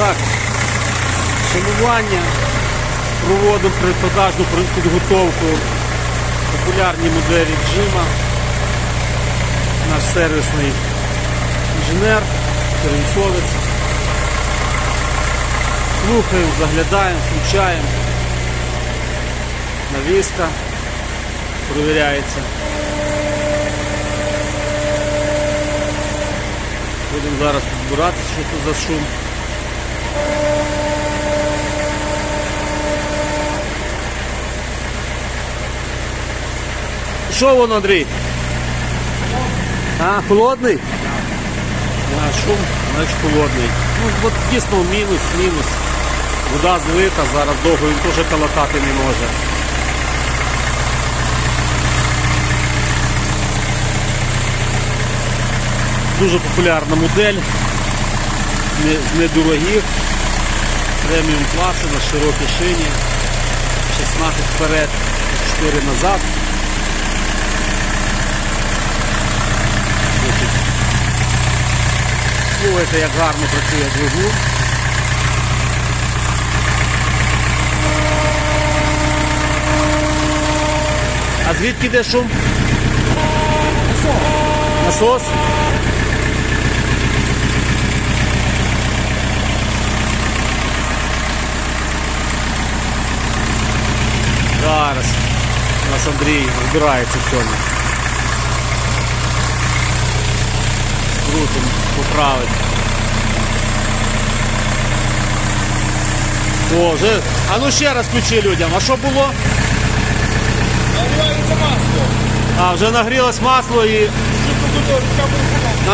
Так, шанування. Проводимо предпродажну підготовку популярні моделі джима. Наш сервісний інженер, сервісовець. Слухаємо, заглядаємо, включаємо. Навіска провіряється. Будемо зараз розбиратися, що це за шум. Що воно, Андрій? А, холодний? А, шум, значить холодний. Ну, от дійсно мінус, мінус. Вода злита, зараз довго він теж калатати не може. Дуже популярна модель, не, з недорогих, преміум класу на широкій шині, 16 вперед, 4 назад. Слухайте, як гарно працює двигун. А звідки йде шум? Насос. Зараз у нас Андрій розбирається в цьому. Крутим, поправить. О, вже. А ну ще раз включи людям. А що було? Нагрівається масло. А, вже нагрілось масло і.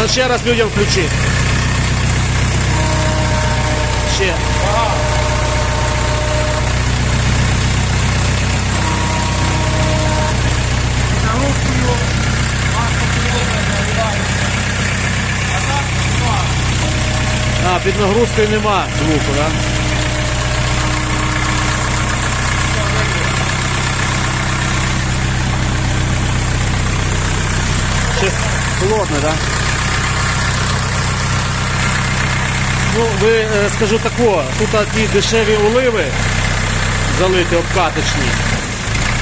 А ще раз людям включи. Ще. Нагрузкою масло холодне нагрівається. А так нема. Під нагрузкою нема звуку, так? Да? Ще холодне, так? Да? Ну, ви е, скажу тако, тут ті дешеві оливи залиті обкаточні.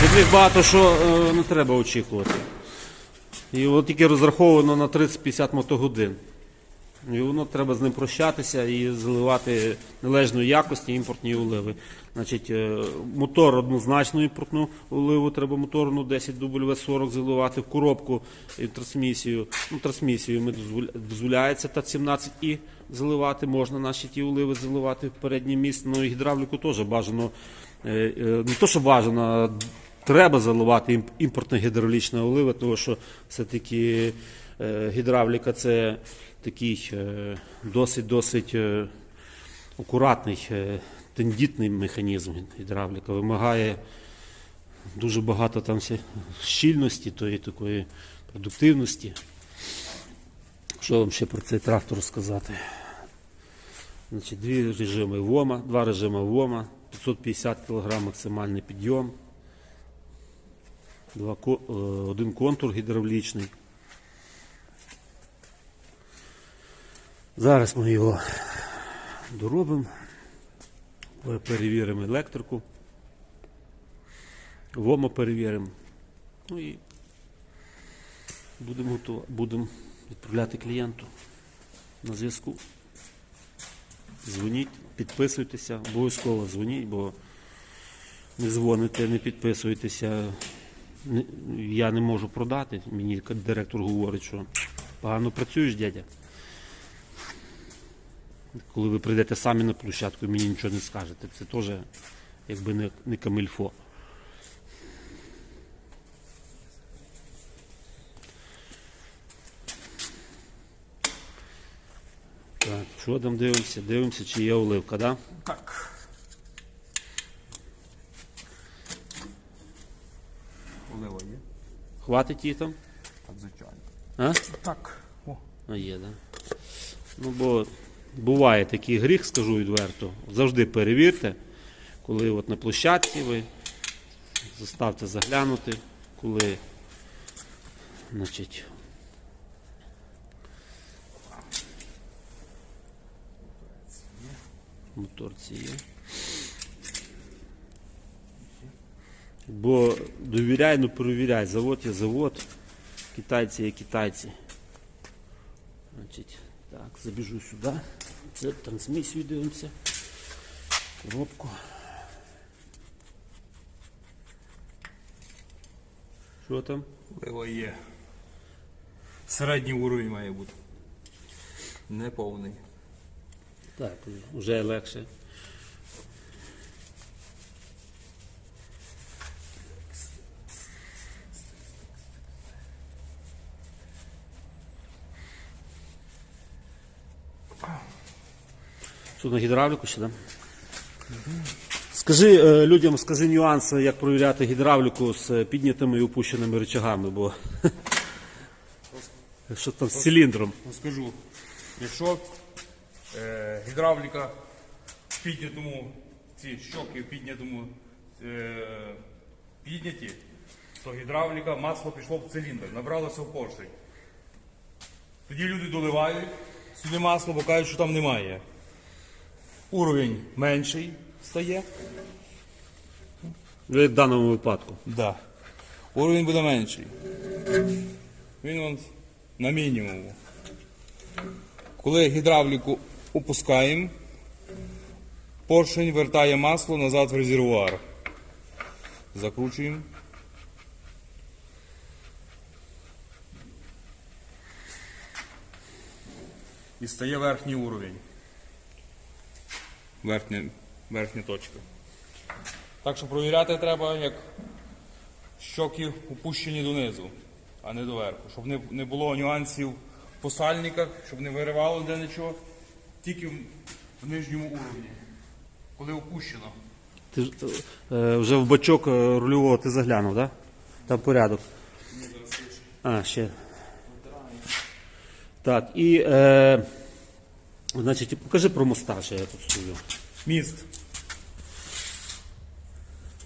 Від них багато що е, не треба очікувати. І от тільки розраховано на 30-50 мотогодин. І воно треба з ним прощатися і заливати належної якості імпортні оливи. Значить, е, мотор однозначно імпортну оливу, треба моторну 10 W40 заливати в коробку і трансмісію. Ну, трансмісію ми дозволяється та 17 і заливати, можна наші ті оливи заливати в переднє місце. Ну і гідравліку теж бажано, е, е, не то, що бажано, а треба заливати імп- імпортна гідравлічна олива, тому що все-таки гідравліка це такий е, досить-досить е, акуратний, е, тендітний механізм гідравліка. Вимагає дуже багато там щільності, тої такої продуктивності. Що вам ще про цей трактор сказати? Значить, дві режими ВОМа, два режими ВОМа, 550 кг максимальний підйом, два, е, один контур гідравлічний. Зараз ми його доробимо, перевіримо електрику, ВОМа перевіримо. Ну і будемо, будемо відправляти клієнту на зв'язку. Дзвоніть, підписуйтеся, обов'язково дзвоніть, бо не дзвоните, не підписуєтеся. не- Я не можу продати. Мені директор говорить, що погано працюєш, дядя. Коли ви прийдете самі на площадку і мені нічого не скажете, це теж якби не, не камильфо. Так, що там дивимося? Дивимося, чи є оливка, да? Так. Олива є? Хватить її там? Так, звичайно. А? Так. О. А є, да. Ну, бо буває такий гріх, скажу відверто. Завжди перевірте, коли от на площадці ви заставте заглянути, коли значить, Моторці є. Бо довіряй, ну перевіряй. Завод є завод. Китайці є китайці. Значить, так, забіжу сюди. Це трансмісію дивимося. Коробку. Що там? Пиво є. Середній уровень має бути. Не повний. Так, вже легше. Що на гідравліку ще, да? Скажи е, людям, скажи нюанси, як провіряти гідравліку з піднятими і опущеними рычагами, бо що там з циліндром. Ну, скажу, якщо е, гідравліка в піднятому, ці щоки в піднятому е, підняті, то гідравліка, масло пішло в циліндр, набралося в поршень. Тоді люди доливають сюди масло, бо кажуть, що там немає. Уровень менший стає. В даному випадку. Да. Уровень буде менший. Він он на мінімуму. Коли гідравліку опускаємо, поршень вертає масло назад в резервуар. Закручуємо. І стає верхній уровень. Верхня, верхня точка. Так що провіряти треба, як щоки опущені донизу, а не доверху. Щоб не, не було нюансів по сальниках, щоб не виривало де нічого, тільки в, в нижньому уровні. Коли опущено. Ти ж, е, вже в бачок е, рульового ти заглянув, так? Да? Там порядок. А, ще. Так, і е, значить, покажи про моста, що я тут стою. Міст.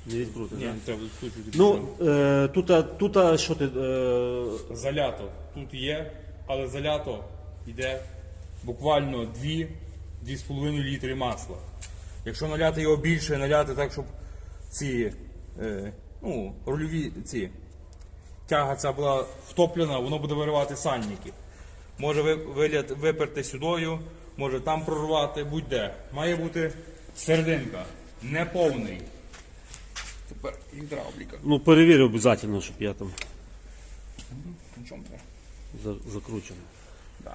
Не відкрути, Ні, не треба відкручувати. Ну, е, тут, а- тут а що ти. Е, Залято тут є, але залято йде буквально 2-2,5 літри масла. Якщо наляти його більше, наляти так, щоб ці е, ну, рульові ці тяга ця була втоплена, воно буде виривати сальники. Може ви, виляти, виперти сюдою, може там прорвати, будь-де. Має бути серединка, не повний. Тепер гідравліка. ну, перевір обов'язково, щоб я там не треба. за- закручений. Да.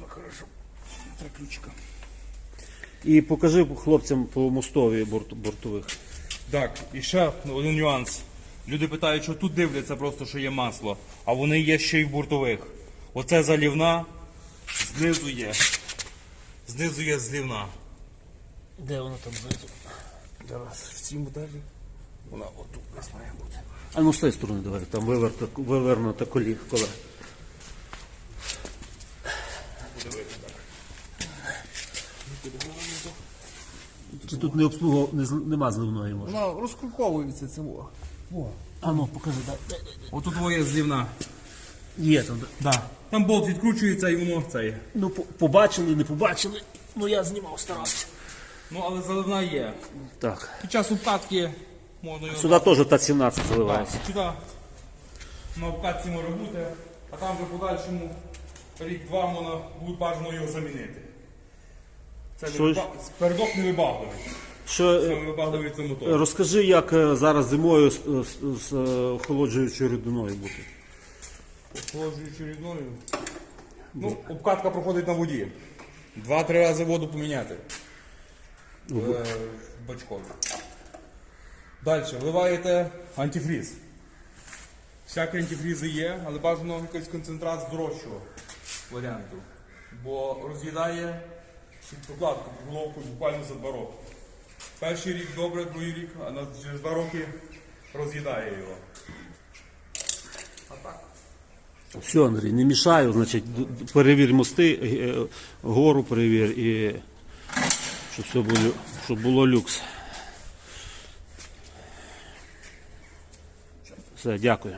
Ну, хорошо. Три ключика. І покажи хлопцям по мостові борт, бортових. Так, і ще один нюанс. Люди питають, що тут дивляться просто, що є масло, а вони є ще й в бортових. Оце залівна, знизу є. Знизу є злівна. Де воно там знизу? Зараз в цій моделі. Вона отут десь має бути. А ну з тієї сторони давай, там виверта, вивернута колі, коле. Чи тут не обслугов... не, нема зливної може? Вона розкруковується цього. А ну, покажи, дай. дай, дай. Отут є злівна. Є там. да. Да. Там болт відкручується і воно це є. Ну, по- побачили, не побачили. Ну я знімав, старався. Ну, але заливна є. Так. Під час обкатки можна його. Сюди теж та 17 заливається. Сюди на обкатці може бути, а там вже в подальшому рік-два можна буде бажано його замінити. Це Що ж? виба- передок не вибагливий. Що, Це е, вибагливий це мотор. розкажи, як е, зараз зимою з, з, з е, охолоджуючою рідиною бути. Охолоджуючи рідною. Ну, обкатка проходить на воді. Два-три рази воду поміняти. В, е, бачкові. Далі вливаєте антифріз. Всякі антифрізи є, але бажано якийсь концентрат з дорожчого варіанту. Бо роз'їдає під прокладку, головку буквально за два роки. Перший рік добре, другий рік, а через два роки роз'їдає його. А так. Все, Андрій, не мішаю, значить, перевір мости, е, гору перевір і щоб все було, щоб було люкс. Все, дякую.